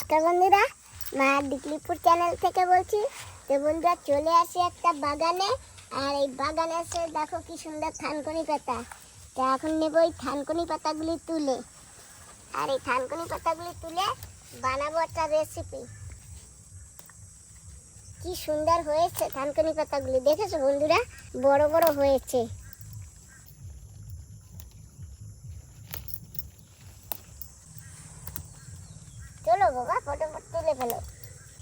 নমস্কার বন্ধুরা, মা ডিকলিপুর চ্যানেল থেকে বলছি। তো বন্ধুরা, চলে আসি একটা বাগানে। আর এই বাগানে এসে দেখো কি সুন্দর থানকুনি পাতা। তো এখন নেব এই থানকুনি পাতাগুলি তুলে। আর এই থানকুনি পাতাগুলি তুলে বানাবো একটা রেসিপি কি সুন্দর হয়েছে থানকুনি পাতাগুলি। দেখেছ বন্ধুরা? বড় বড় হয়েছে চলো বাবা ফটোফট তুলে ফেলো।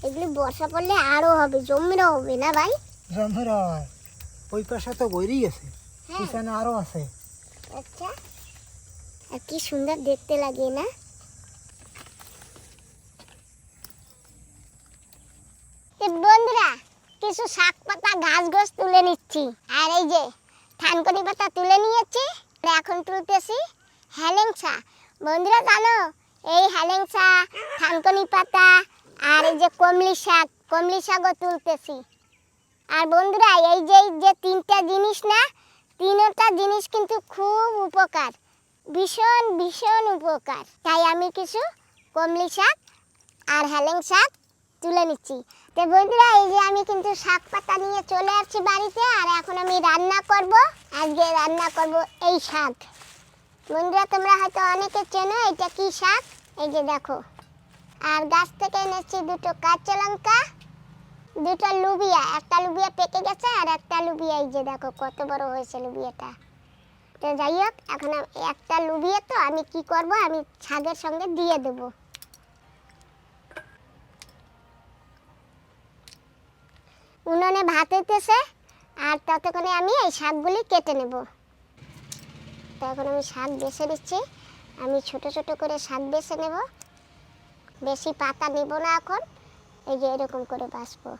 এগুলি বর্ষা পড়লে আরও হবে জমিরও হবে না ভাই? জমের হয়। ওই পাশে তো বইরই গেছে হ্যাঁ। পিছনে আরও আছে। আচ্ছা আর কি সুন্দর দেখতে লাগে না? বন্ধুরা কিছু শাক পাতা গাছ ঘাস তুলে নিচ্ছি। আর এই যে থানকুনি পাতা তুলে নিয়েছি এখন তুলতেছি হেলেংসা বন্ধুরা জানো এই হেলেংসা থানকুনি পাতা আর এই যে কমলি শাক, কমলি শাকও তুলতেছি। আর বন্ধুরা, এই যে যে তিনটা জিনিস না, তিনটা জিনিস কিন্তু খুব উপকার, ভীষণ ভীষণ উপকার। তাই আমি কিছু কমলি শাক আর হেলেং শাক তুলে নিচ্ছি। তো বন্ধুরা, এই যে আমি কিন্তু শাক পাতা নিয়ে চলে আসছি বাড়িতে, আর এখন আমি রান্না করব, আজকে রান্না করব এই শাক। বন্ধুরা, তোমরা হয়তো অনেকে চেনো, এটা কি শাক? এই যে দেখো। আর গাছ থেকে এনেছি দুটো কাঁচা লঙ্কা, দুটো লুবিয়া। একটা লুবিয়া পেকে গেছে আর একটা লুবিয়া, এই যে দেখো, কত বড় হয়েছে লুবিয়াটা। তো যাই হোক, এখন একটা লুবিয়া তো, আমি কি করব? আমি শাকের সঙ্গে দিয়ে দেব। উনুনে ভাত হইতেছে, আর ততক্ষণে আমি এই শাকগুলি কেটে নেব। তো এখন আমি শাক বেছে নিচ্ছি। আমি ছোট ছোট করে শাক বেছে নেব। বেশি পাতা নেব না এখন। এই যে এরকম করে বাঁচবো।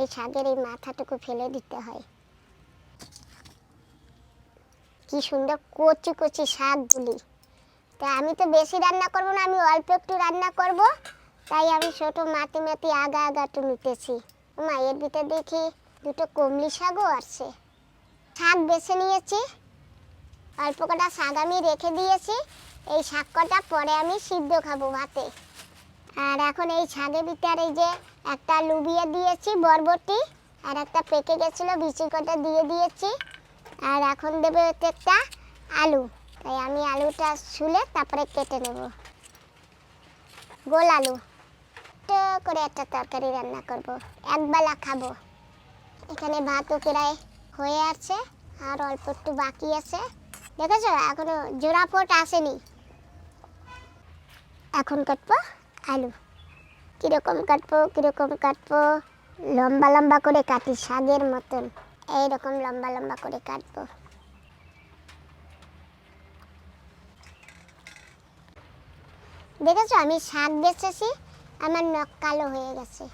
এই শাকের এই মাথাটুকু ফেলে দিতে হয়। কি সুন্দর কচি কচি শাকগুলি। তা আমি তো বেশি রান্না করব না, আমি অল্প একটু রান্না করব। তাই আমি ছোট মাটি মাটি আগা আগা একটু নিতেছি। মায়ের ভিতরে দেখি দুটো কমলি শাকও আছে শাক বেছে নিয়েছি। অল্প কটা শাক আমি রেখে দিয়েছি। এই শাক কটা পরে আমি সিদ্ধ খাব ভাতে। আর এখন এই শাকের ভিতরে এই যে একটা লুবিয়ে দিয়েছি বরবটি, আর একটা পেকে গেছিল, বিচি কটা দিয়ে দিয়েছি। আর এখন দেবে একটা আলু। তাই আমি আলুটা শুলে তারপরে কেটে নেব। গোল আলু। করে একটা তরকারি রান্না করব। একবেলা খাব। এখানে ভাতও প্রায় হয়ে আছে, আর অল্প একটু বাকি আছে। দেখেছ? এখনও জোড়া ফোট আসেনি। এখন কাটবো আলু। কীরকম কাটবো কীরকম কাটবো? লম্বা লম্বা করে কাটি শাকের মতন। এইরকম লম্বা লম্বা করে কাটবো। দেখেছ? আমি শাক বেচেছি আমার নখ কালো হয়ে গেছে।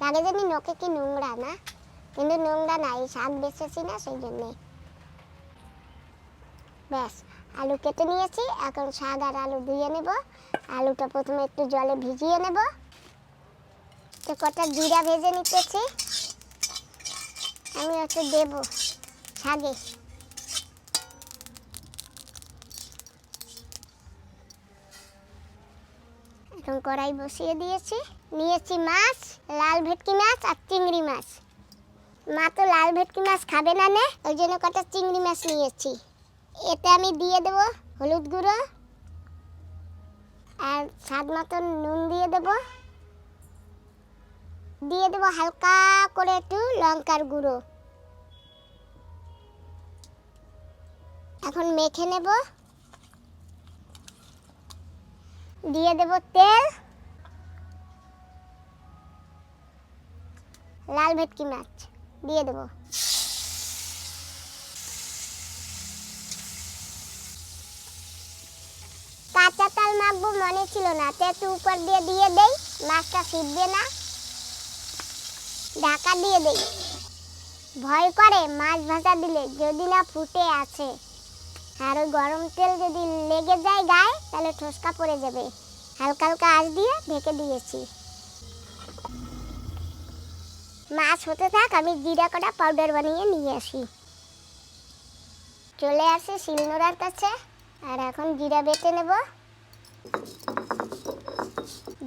লাগে জানি নখে কি নোংরা না? কিন্তু নোংরা নাই শাক বেচেছি না সেই জন্যে। ব্যাস, আলু কেটে নিয়েছি, এখন শাক আর আলু ধুয়ে নেব। আলুটা প্রথমে একটু জলে ভিজিয়ে নেব। তো কটা জিরা ভেজে নিতেছি। আমি হচ্ছে দেব শাগে। এখন কড়াই বসিয়ে দিয়েছি। নিয়েছি মাছ, লাল ভেটকি মাছ আর চিংড়ি মাছ। মা তো লাল ভেটকি মাছ খাবে না নে? ওই জন্য কটা চিংড়ি মাছ নিয়েছি। এতে আমি দিয়ে দেব হলুদ গুঁড়ো আর স্বাদ মতন নুন দিয়ে দেব। দিয়ে দেব হালকা করে একটু লঙ্কার গুঁড়ো। এখন মেখে নেব। দিয়ে দেব তেল। লাল ভেটকি মাছ। দিয়ে দেব। কাঁচা তাল মাখবো মনে ছিল না। তেতু উপর দিয়ে দিয়ে দেই, মাছটা সিদ্ধে না। ঢাকা দিয়ে দেই। ভয় করে মাছ ভাজা দিলে যদি না ফুটে আছে। আর ওই গরম তেল যদি লেগে যায় গায়ে, তাহলে ঠোসকা পড়ে যাবে। হালকা হালকা আঁচ দিয়ে ঢেকে দিয়েছি। মাছ হতে থাক, আমি জিরা কটা পাউডার বানিয়ে নিয়ে আসি। চলে আসি শিলনোড়ার কাছে, আর এখন জিরা বেটে নেব।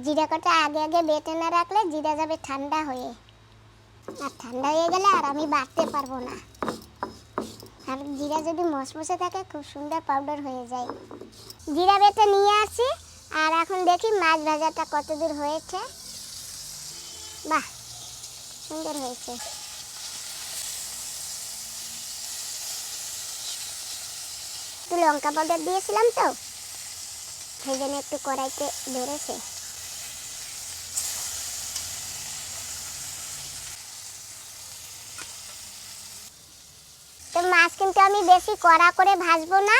জিরা কটা আগে আগে বেটে না রাখলে জিরা যাবে ঠান্ডা হয়ে। আর ঠান্ডা হয়ে গেলে আর আমি বাটতে পারব না। আর জিরা যদি মশমশে থাকে, খুব সুন্দর পাউডার হয়ে যায়। জিরা বেটে নিয়ে আসি, আর এখন দেখি মাছ ভাজাটা কত দূর হয়েছে। বাহ! সুন্দর হয়েছে। একটু লঙ্কা পাউডার দিয়েছিলাম তো, সেই জন্য একটু কড়াইতে ধরেছে। তো মাছ কিন্তু আমি বেশি কড়া করে ভাজবো না,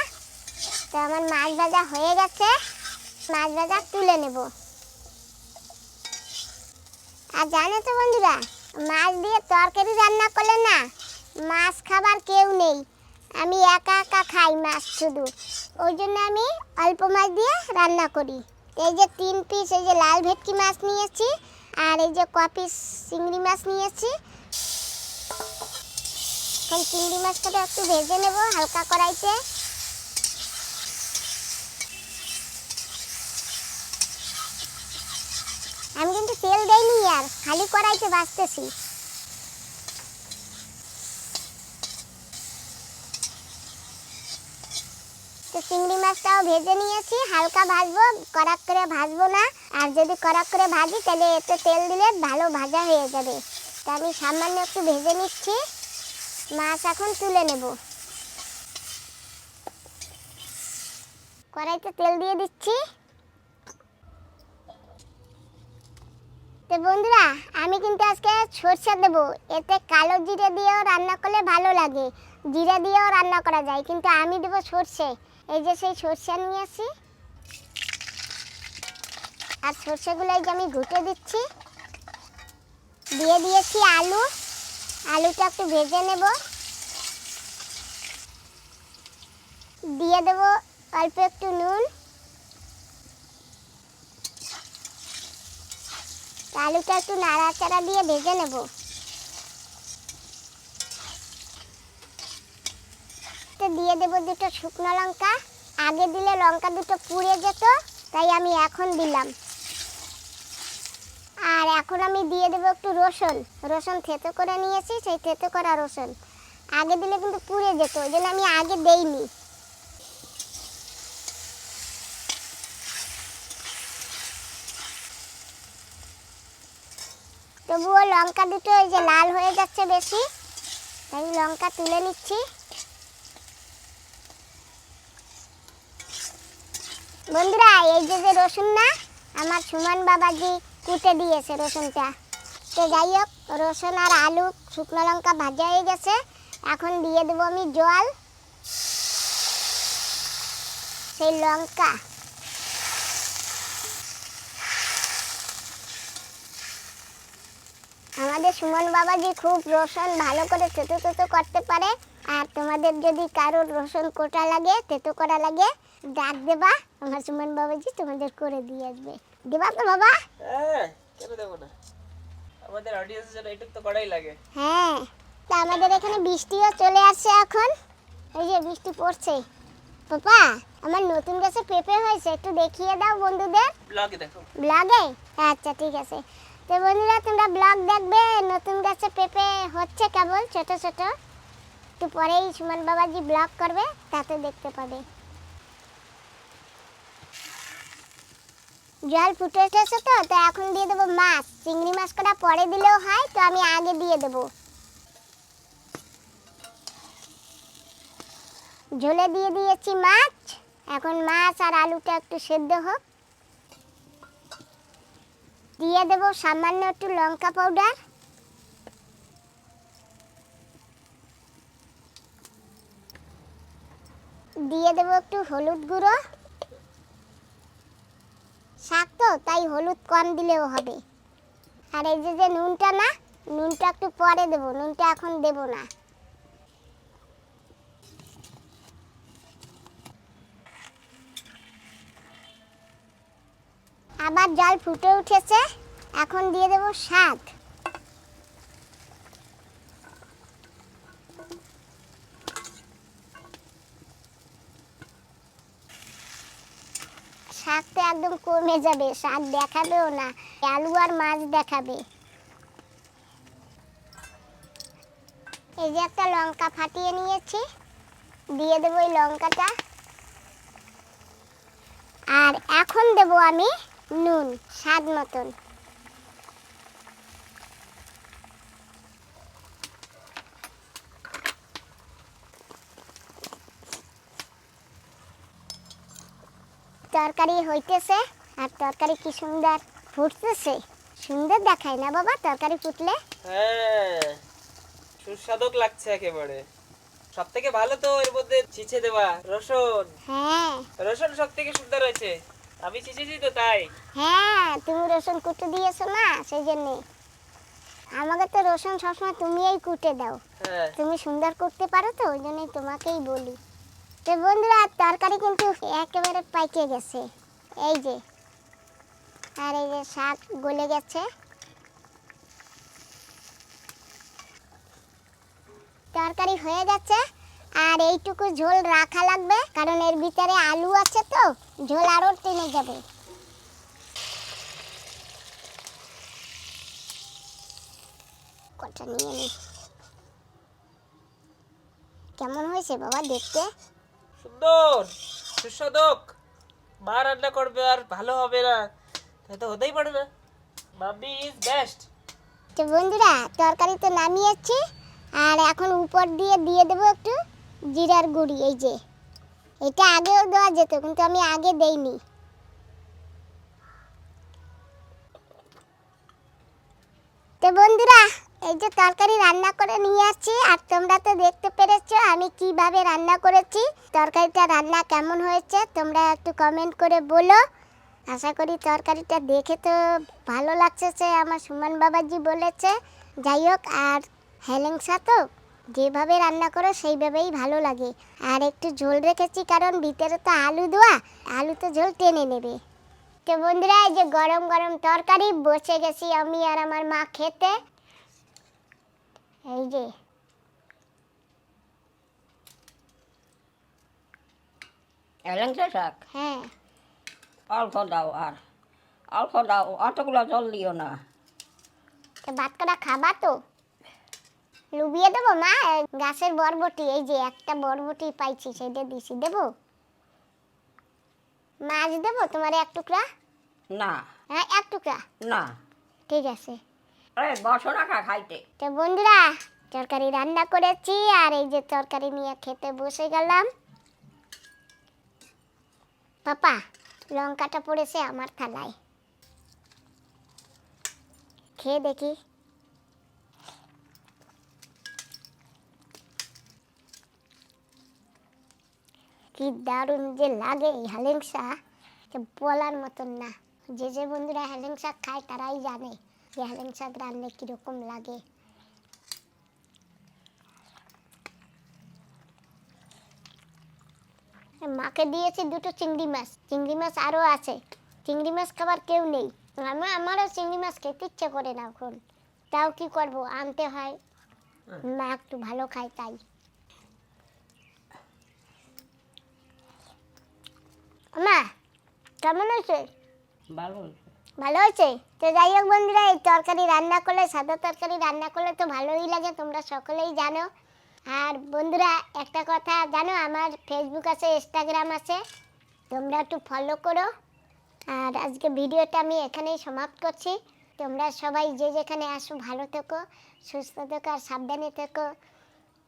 তো আমার মাছ ভাজা হয়ে গেছে, মাছ ভাজা তুলে নেব। আর জানো তো বন্ধুরা মাছ দিয়ে তরকারি রান্না করলে না মাছ খাবার কেউ নেই। আমি একা একা খাই মাছ শুধু। ওই জন্য আমি অল্প মাছ দিয়ে রান্না করি। এই যে তিন পিস এই যে লাল ভেটকি মাছ নিয়েছি আর এই যে কপিস চিংড়ি মাছ নিয়েছি। এখন চিংড়ি মাছটা একটু ভেজে নেব হালকা কড়াইতে। আমি কিন্তু তেল আর খালি কড়াইতে ভাজতেছি। তো চিংড়ি মাছটাও ভেজে নিয়েছি, হালকা ভাজবো, কড়াক করে ভাজবো না। আর যদি কড়াক করে ভাজি, তাহলে এতে তেল দিলে ভালো ভাজা হয়ে যাবে। তা আমি সামান্য একটু ভেজে নিচ্ছি। মাছ এখন তুলে নেব। কড়াইতে তেল দিয়ে দিচ্ছি। তো বন্ধুরা, আমি কিন্তু আজকে সরষে দেব। এতে কালো জিরে দিয়েও রান্না করলে ভালো লাগে। জিরে দিয়েও রান্না করা যায়, কিন্তু আমি দেবো সরষে। এই যে সেই সরষে নিয়েছি আর সরষেগুলো এই যে আমি ঘুটে দিচ্ছি। দিয়ে দিয়েছি আলু। আলুটা একটু ভেজে নেব। দিয়ে দেবো অল্প একটু নুন। আলুটা একটু নাড়াচাড়া দিয়ে ভেজে নেব। দিয়ে দেবো দুটো শুকনো লঙ্কা। আগে দিলে লঙ্কা দুটো পুড়ে যেত, তাই আমি এখন দিলাম। আর এখন আমি দিয়ে দেবো একটু রসুন। রসুন থেতো করে নিয়েছি, সেই থেতো করা রসুন। আগে দিলে কিন্তু পুড়ে যেত, ওই জন্য আমি আগে দেইনি। তবুও লঙ্কা দুটো এই যে লাল হয়ে যাচ্ছে বেশি। তাই লঙ্কা তুলে নিচ্ছি। বন্ধুরা, এই যে যে রসুন না, আমার সুমন বাবাজি কুটে দিয়েছে রসুনটা। তো যাই হোক, রসুন আর আলু, শুকনো লঙ্কা ভাজা হয়ে গেছে। এখন দিয়ে দেবো আমি জল। সেই লঙ্কা। আমাদের সুমন বাবাজি খুব রসুন ভালো করে তেতো তেতো করতে পারে। আর তোমাদের যদি কারোর রসুন কোটা লাগে তেতো করা লাগে ডাক দেবা আমার সুমন বাবাজি তোমাদের করে দিয়ে আসবে। দেবা তো বাবা? হ্যাঁ কেন দেবো না? আমাদের অডিয়েন্সের জন্য এটুক তো করাই লাগে। হ্যাঁ তা আমাদের এখানে বৃষ্টিও চলে আসছে এখন। এই যে বৃষ্টি পড়ছে। পাপা আমার নতুন গাছে পেঁপে হয়েছে একটু দেখিয়ে দাও বন্ধুদের। ব্লগে দেখো। ব্লগে আচ্ছা ঠিক আছে। তো বন্ধুরা, তোমরা ব্লগ দেখবে, নতুন গাছে পেঁপে হচ্ছে কেবল, ছোট ছোট। একটু পরেই সুমন বাবাজি ব্লগ করবে তাতে দেখতে পাবে। জল ফুটে এসেছে তো তো এখন দিয়ে দেবো মাছ। চিংড়ি মাছ কটা পরে দিলেও হয়, তো আমি আগে দিয়ে দেবো। ঝোলে দিয়ে দিয়েছি মাছ। এখন মাছ আর আলুটা একটু সেদ্ধ হোক। দিয়ে দেবো সামান্য একটু লঙ্কা পাউডার দিয়ে দেবো একটু হলুদ গুঁড়ো। শাক তো, তাই হলুদ কম দিলেও হবে। আর এই যে যে নুনটা না, নুনটা একটু পরে দেবো, নুনটা এখন দেবো না। আবার জল ফুটে উঠেছে। এখন দিয়ে দেবো শাক শাকটা তো একদম কমে যাবে, শাক দেখাবেও না, আলু আর মাছ দেখাবে। এই যে একটা লঙ্কা ফাটিয়ে নিয়েছি, দিয়ে দেবো এই লঙ্কাটা। আর এখন দেবো আমি নুন স্বাদ মতন। তরকারি হইতেছে আর তরকারি কি সুন্দর ফুটতেছে? সুন্দর দেখায় না বাবা তরকারি ফুটলে? হ্যাঁ সুস্বাদক লাগছে একেবারে। সব থেকে ভালো তো এর মধ্যে ছিচে দেওয়া রসুন। হ্যাঁ। রসুন সব থেকে সুন্দর হয়েছে। আমি তো তাই। হ্যাঁ তুমি রসুন কুটে দিয়েছ না সেই জন্যে। আমাকে তো রসুন সবসময় তুমিই কুটে দাও। হ্যাঁ। তুমি সুন্দর করতে পারো তো ওই জন্যই তোমাকেই বলি। তো বন্ধুরা তরকারি কিন্তু একেবারে পাইকে গেছে। এই যে আর এই যে শাক গলে গেছে। তরকারি হয়ে গেছে। আর এইটুকু ঝোল রাখা লাগবে কারণ এর ভিতরে আলু আছে তো ঝোল আরও টেনে যাবে। কটা নিয়ে নি। কেমন হয়েছে বাবা দেখতে? সুন্দর সুস্বাদক। মা রান্না করবে আর ভালো হবে না তাই তো হতেই পারে না। মাম্মি ইজ বেস্ট তো বন্ধুরা তরকারি তো নামিয়েছি আর এখন উপর দিয়ে দিয়ে দেবো একটু। জিরার গুঁড়ি, এই যে। এটা আগেও দেওয়া যেত, কিন্তু আমি আগে দেইনি। তো বন্ধুরা, এই যে তরকারি রান্না করে নিয়ে আসছি, আর তোমরা তো দেখতে পেরেছ আমি কীভাবে রান্না করেছি, তরকারিটা রান্না কেমন হয়েছে, তোমরা একটু কমেন্ট করে বলো। আশা করি তরকারিটা দেখে তো ভালো লাগছে আমার সুমন বাবাজি বলেছে। যাই হোক, আর হেলেংসা তো? যেভাবে রান্না করো সেইভাবেই ভালো লাগে। আর একটু ঝোল রেখেছি কারণ ভিতরে তো আলু দেওয়া আলু তো ঝোল টেনে নেবে। তো বন্ধুরা এই যে গরম গরম তরকারি বসে গেছি আমি আর আমার মা খেতে। এই যে। শাক? হ্যাঁ। অল্প দাও আর। অল্প দাও অতগুলো জল দিও না। ভাত করা খাবা তো? লুবিয়ে দেবো মা? গাছের বরবটি এই যে একটা বরবটি পাইছি সেটা দিছি দেবো? মাছ দেবো তোমার এক টুকরা? না। হ্যাঁ এক টুকরা? না। ঠিক আছে। এই বসো না খাইতে। তো বন্ধুরা তরকারি রান্না করেছি আর এই যে তরকারি নিয়ে খেতে বসে গেলাম। পাপা লঙ্কাটা পড়েছে আমার থালায়। খেয়ে দেখি। কি দারুণ যে লাগে এই শাক বলার মতন না। যে যে বন্ধুরা হেলেং শাক খায় তারাই জানে যে শাক রান্না কীরকম লাগে। মাকে দিয়েছি দুটো চিংড়ি মাছ। চিংড়ি মাছ আরও আছে। চিংড়ি মাছ খাবার কেউ নেই। আমার আমারও চিংড়ি মাছ খেতে ইচ্ছে করে না এখন। তাও কি করব? আনতে হয়। মা একটু ভালো খায় তাই। মা কেমন হয়েছে ভালো। ভালো হয়েছে তো যাই হোক বন্ধুরা এই তরকারি রান্না করলে সাদা তরকারি রান্না করলে তো ভালোই লাগে তোমরা সকলেই জানো। আর বন্ধুরা একটা কথা জানো আমার ফেসবুক আছে ইনস্টাগ্রাম আছে তোমরা একটু ফলো করো। আর আজকে ভিডিওটা আমি এখানেই সমাপ্ত করছি। তোমরা সবাই যে যেখানে আসো ভালো থেকো সুস্থ থেকো আর সাবধানে থেকো।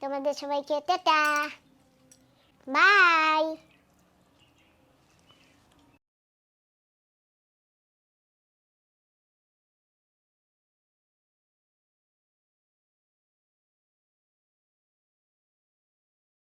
তোমাদের সবাইকে টাটা বাই।